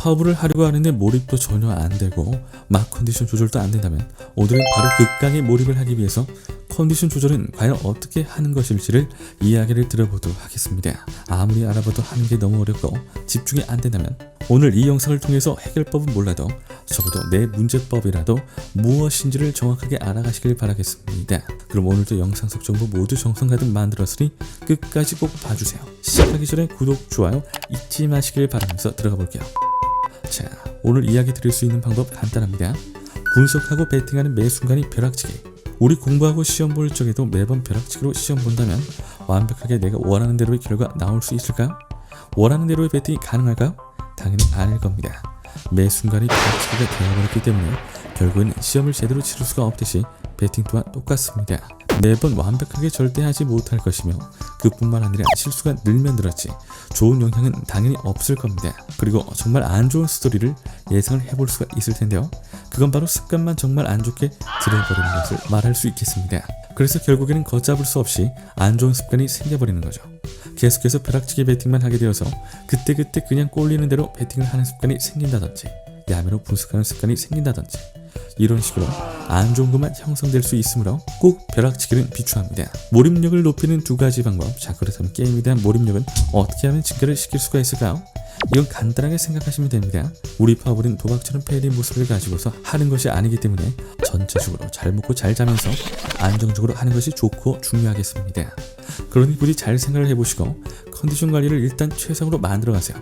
파워를 하려고 하는데 몰입도 전혀 안 되고 막 컨디션 조절도 안 된다면 오늘은 바로 극강의 몰입을 하기 위해서 컨디션 조절은 과연 어떻게 하는 것일지를 이야기를 들어보도록 하겠습니다. 아무리 알아봐도 하는 게 너무 어렵고 집중이 안 된다면 오늘 이 영상을 통해서 해결법은 몰라도 적어도 내 문제법이라도 무엇인지를 정확하게 알아가시길 바라겠습니다. 그럼 오늘도 영상 속 정보 모두 정성 가득 만들었으니 끝까지 꼭 봐주세요. 시작하기 전에 구독, 좋아요 잊지 마시길 바라면서 들어가 볼게요. 자, 오늘 이야기 드릴 수 있는 방법 간단합니다. 분석하고 베팅하는 매 순간이 벼락치기. 우리 공부하고 시험 볼 적에도 매번 벼락치기로 시험 본다면 완벽하게 내가 원하는 대로의 결과 나올 수 있을까요? 원하는 대로의 베팅이 가능할까요? 당연히 아닐 겁니다. 매 순간이 벼락치기가 되어버렸기 때문에 결국은 시험을 제대로 치를 수가 없듯이 베팅 또한 똑같습니다. 매번 완벽하게 절대 하지 못할 것이며 그뿐만 아니라 실수가 늘면 늘었지 좋은 영향은 당연히 없을 겁니다. 그리고 정말 안 좋은 스토리를 예상을 해볼 수가 있을 텐데요. 그건 바로 습관만 정말 안 좋게 들어버리는 것을 말할 수 있겠습니다. 그래서 결국에는 걷잡을 수 없이 안 좋은 습관이 생겨버리는 거죠. 계속해서 벼락치기 베팅만 하게 되어서 그때그때 그냥 꼴리는 대로 베팅을 하는 습관이 생긴다든지 야매로 분석하는 습관이 생긴다든지 이런 식으로 안 좋은 것만 형성될 수 있으므로 꼭 벼락치기는 비추합니다. 몰입력을 높이는 두 가지 방법. 자 그렇다면 게임에 대한 몰입력은 어떻게 하면 증가를 시킬 수가 있을까요? 이건 간단하게 생각하시면 됩니다. 우리 파워볼은 도박처럼 패의 모습을 가지고서 하는 것이 아니기 때문에 전체적으로 잘 먹고 잘 자면서 안정적으로 하는 것이 좋고 중요하겠습니다. 그러니 부디 잘 생각을 해보시고 컨디션 관리를 일단 최상으로 만들어 가세요.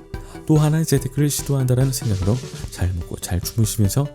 또 하나의 재테크를 시도한다라는 생각으로 잘 먹고 잘 주무시면서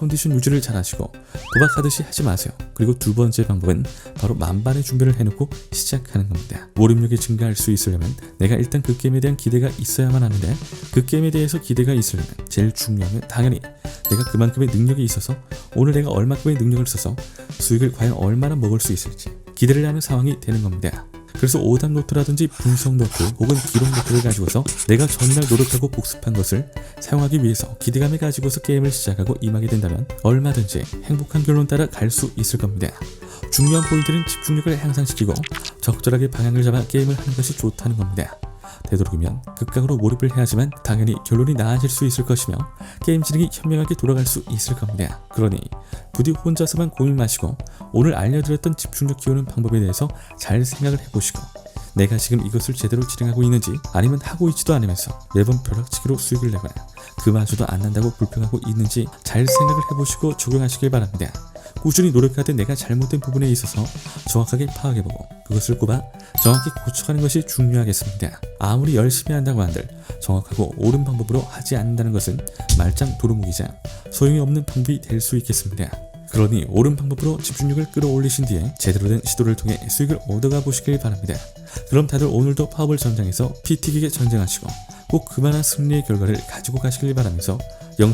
컨디션 유지를 잘 하시고 도박하듯이 하지 마세요. 그리고 두 번째 방법은 바로 만반의 준비를 해놓고 시작하는 겁니다. 몰입력이 증가할 수 있으려면 내가 일단 그 게임에 대한 기대가 있어야만 하는데 그 게임에 대해서 기대가 있으려면 제일 중요한 건 당연히 내가 그만큼의 능력이 있어서 오늘 내가 얼마큼의 능력을 써서 수익을 과연 얼마나 먹을 수 있을지 기대를 하는 상황이 되는 겁니다. 그래서 오답 노트라든지 분석 노트 혹은 기록 노트를 가지고서 내가 전날 노력하고 복습한 것을 사용하기 위해서 기대감을 가지고서 게임을 시작하고 임하게 된다면 얼마든지 행복한 결론 따라 갈 수 있을 겁니다. 중요한 포인트는 집중력을 향상시키고 적절하게 방향을 잡아 게임을 하는 것이 좋다는 겁니다. 되도록이면 극강으로 몰입을 해야지만 당연히 결론이 나아질 수 있을 것이며 게임 진행이 현명하게 돌아갈 수 있을 겁니다. 그러니 부디 혼자서만 고민 마시고 오늘 알려드렸던 집중력 키우는 방법에 대해서 잘 생각을 해보시고 내가 지금 이것을 제대로 진행하고 있는지 아니면 하고 있지도 않으면서 매번 벼락치기로 수익을 내거나 그마저도 안 난다고 불평하고 있는지 잘 생각을 해보시고 적용하시길 바랍니다. 꾸준히 노력하되 내가 잘못된 부분에 있어서 정확하게 파악해보고 그것을 꼽아 정확히 고쳐가는 것이 중요하겠습니다. 아무리 열심히 한다고 한들 정확하고 옳은 방법으로 하지 않는다는 것은 말짱 도루묵이자 소용이 없는 방법이 될 수 있겠습니다. 그러니 옳은 방법으로 집중력을 끌어올리신 뒤에 제대로 된 시도를 통해 수익을 얻어가 보시길 바랍니다. 그럼 다들 오늘도 파업을 전장에서 피 튀기게 전쟁하시고 꼭 그만한 승리의 결과를 가지고 가시길 바라면서